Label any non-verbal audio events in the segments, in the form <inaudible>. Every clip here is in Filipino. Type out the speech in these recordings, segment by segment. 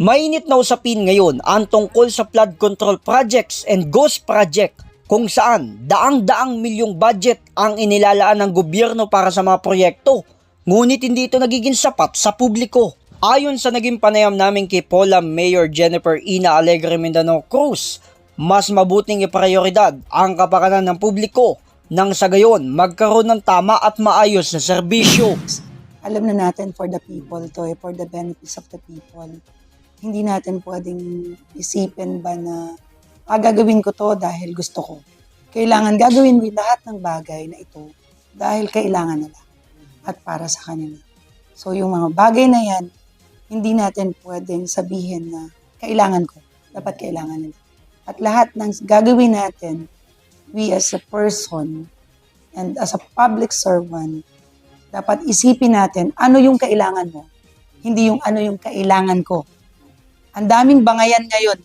Mainit na usapin ngayon ang tungkol sa flood control projects and ghost project kung saan daang-daang milyong budget ang inilalaan ng gobyerno para sa mga proyekto. Ngunit hindi ito nagiging sapat sa publiko. Ayon sa naging panayam namin kay Paula Mayor Jennifer Ina Alegre Mindanao Cruz, mas mabuting iprioridad ang kapakanan ng publiko nang sa gayon magkaroon ng tama at maayos na serbisyo. alam na natin for the people to, eh, for the benefits of the people. Hindi natin pwedeng isipin ba na ah, gagawin ko to dahil gusto ko. Kailangan gagawin mo lahat ng bagay na ito dahil kailangan nila at para sa kanila. So yung mga bagay na yan, hindi natin pwedeng sabihin na kailangan ko, dapat kailangan nila. At lahat ng gagawin natin, we as a person and as a public servant, dapat isipin natin ano yung kailangan mo, hindi yung ano yung kailangan ko. Ang daming bangayan ngayon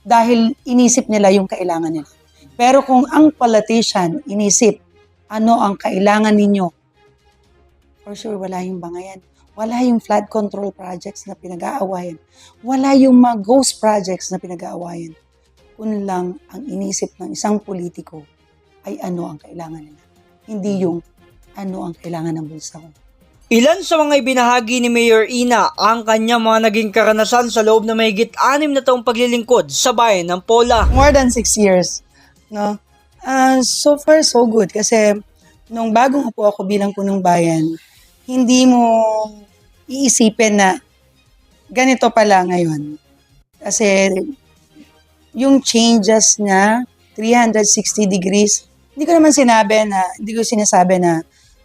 dahil inisip nila yung kailangan nila. Pero kung ang politician inisip ano ang kailangan ninyo, for sure wala yung bangayan. Wala yung flood control projects na pinag-aawayan. Wala yung mga ghost projects na pinag-aawayan. Kung lang ang inisip ng isang politiko ay ano ang kailangan nila. Hindi yung ano ang kailangan ng bulsa ko. Ilan sa mga ibinahagi ni Mayor Ina ang kanyang mga naging karanasan sa loob na mahigit anim na taong paglilingkod sa bayan ng Pola. More than six years. No? Ah, so far, so good. Kasi nung bagong upo ako bilang punong bayan, hindi mo iisipin na ganito pala ngayon. Kasi yung changes na 360 degrees, hindi ko naman sinabi na, hindi ko sinasabi na,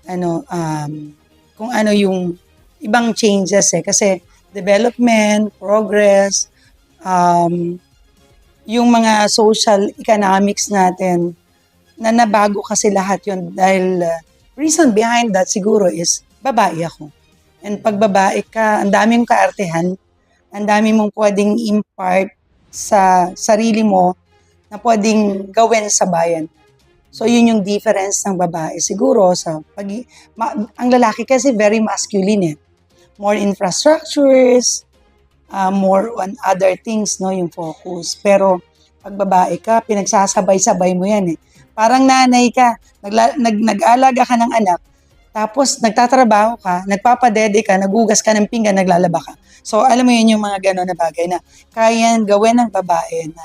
ano, um, kung ano yung ibang changes eh. Kasi development, progress, um, yung mga social economics natin, na nabago kasi lahat yun dahil uh, reason behind that siguro is babae ako. And pag babae ka, ang daming kaartehan, ang dami mong pwedeng impart sa sarili mo na pwedeng gawin sa bayan. So yun yung difference ng babae siguro sa pag ma- ang lalaki kasi very masculine eh. More infrastructures, uh, more on other things no yung focus. Pero pag babae ka, pinagsasabay-sabay mo yan eh. Parang nanay ka, nagla- nag- nag-alaga ka ng anak, tapos nagtatrabaho ka, nagpapadede ka, nagugas ka ng pinggan, naglalaba ka. So alam mo yun yung mga gano'n na bagay na kaya gawin ng babae na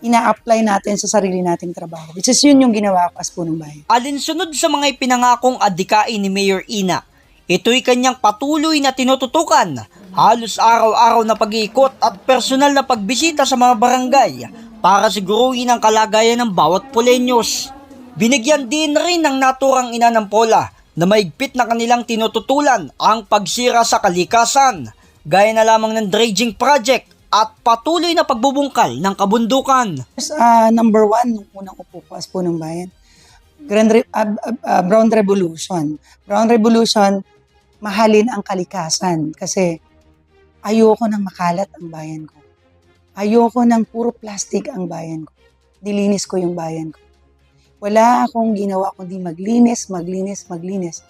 ina-apply natin sa sarili nating trabaho. Which is yun yung ginawa ko as punong bayan. Alinsunod sa mga ipinangakong adikain ni Mayor Ina, ito'y kanyang patuloy na tinututukan, halos araw-araw na pag-iikot at personal na pagbisita sa mga barangay para siguruhin ang kalagayan ng bawat Polenyos. Binigyan din rin ng naturang ina ng Pola na maigpit na kanilang tinututulan ang pagsira sa kalikasan, gaya na lamang ng dredging project at patuloy na pagbubungkal ng kabundukan. uh, number one, unang upo ko as punong bayan, Grand Re- ah, ah, ah, Brown Revolution. Brown Revolution, mahalin ang kalikasan kasi ayoko nang makalat ang bayan ko. Ayoko nang puro plastic ang bayan ko. Dilinis ko yung bayan ko. Wala akong ginawa kundi maglinis, maglinis, maglinis.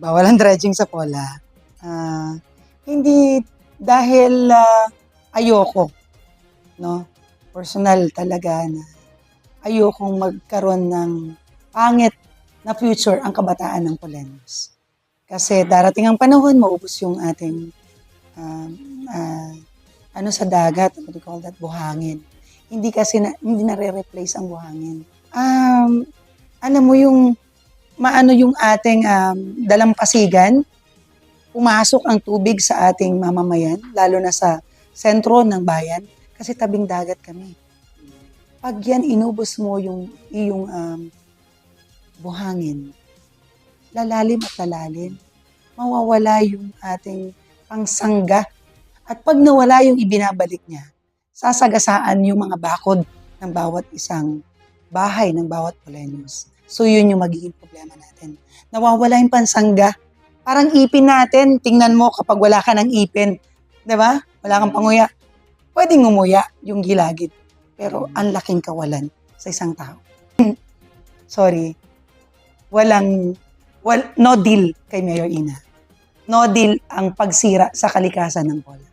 Bawal ang dredging sa pola. Ah, hindi dahil ah, ayoko, no? Personal talaga na ayokong magkaroon ng pangit na future ang kabataan ng Polenos. Kasi darating ang panahon, maubos yung ating um, ah, ano sa dagat, what do you call that, buhangin. Hindi kasi na, hindi nare-replace ang buhangin. Um, ano mo yung maano yung ating um, dalampasigan, pumasok ang tubig sa ating mamamayan, lalo na sa sentro ng bayan, kasi tabing dagat kami. Pag yan inubos mo yung iyong um, buhangin, lalalim at lalalim, mawawala yung ating pangsangga. At pag nawala yung ibinabalik niya, sasagasaan yung mga bakod ng bawat isang bahay ng bawat Polenos. So yun yung magiging problema natin. Nawawala yung pansangga. Parang ipin natin, tingnan mo kapag wala ka ng ipin, 'di ba? Wala kang panguya. Pwedeng ngumuya yung gilagid. Pero ang laking kawalan sa isang tao. <clears throat> Sorry. Walang, wal, no deal kay Mayor Ina. No deal ang pagsira sa kalikasan ng Pola.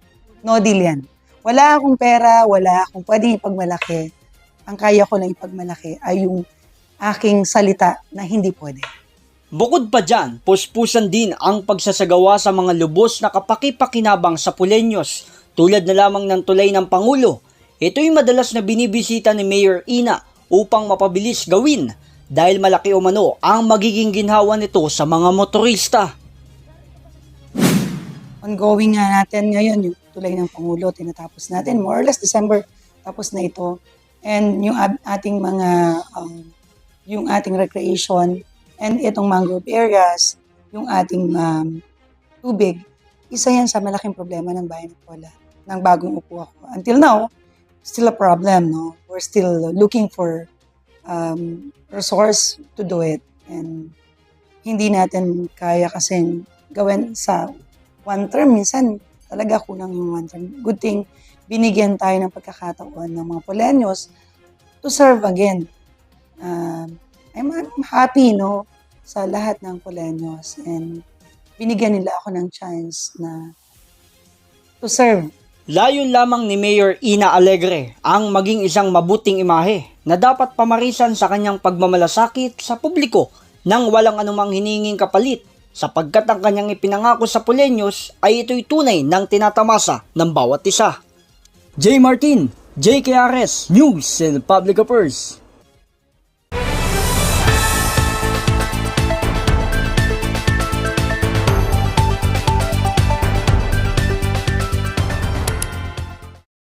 No deal yan. Wala akong pera, wala akong pwedeng ipagmalaki. Ang kaya ko lang ipagmalaki ay yung aking salita na hindi pwede. Bukod pa dyan, puspusan din ang pagsasagawa sa mga lubos na kapakipakinabang sa Pulenyos tulad na lamang ng tulay ng Pangulo. Ito'y madalas na binibisita ni Mayor Ina upang mapabilis gawin dahil malaki umano ang magiging ginhawa nito sa mga motorista. ongoing nga natin ngayon, yung tulay ng Pangulo, tinatapos natin. More or less, December, tapos na ito. And yung ating mga, um, yung ating recreation, and itong mangrove areas, yung ating um, tubig, isa yan sa malaking problema ng bayan ng Pola, ng bagong upo ako. Until now, still a problem, no? We're still looking for um, resource to do it. And hindi natin kaya kasing gawin sa one term, minsan talaga kulang yung one term. Good thing, binigyan tayo ng pagkakataon ng mga Polenyos to serve again. Um, I'm, I'm happy, no, sa lahat ng Polenyos and binigyan nila ako ng chance na to serve. Layon lamang ni Mayor Ina Alegre ang maging isang mabuting imahe na dapat pamarisan sa kanyang pagmamalasakit sa publiko nang walang anumang hininging kapalit sapagkat ang kanyang ipinangako sa Pulenyos ay ito'y tunay ng tinatamasa ng bawat isa. J. Martin, JKRS, News and Public Affairs.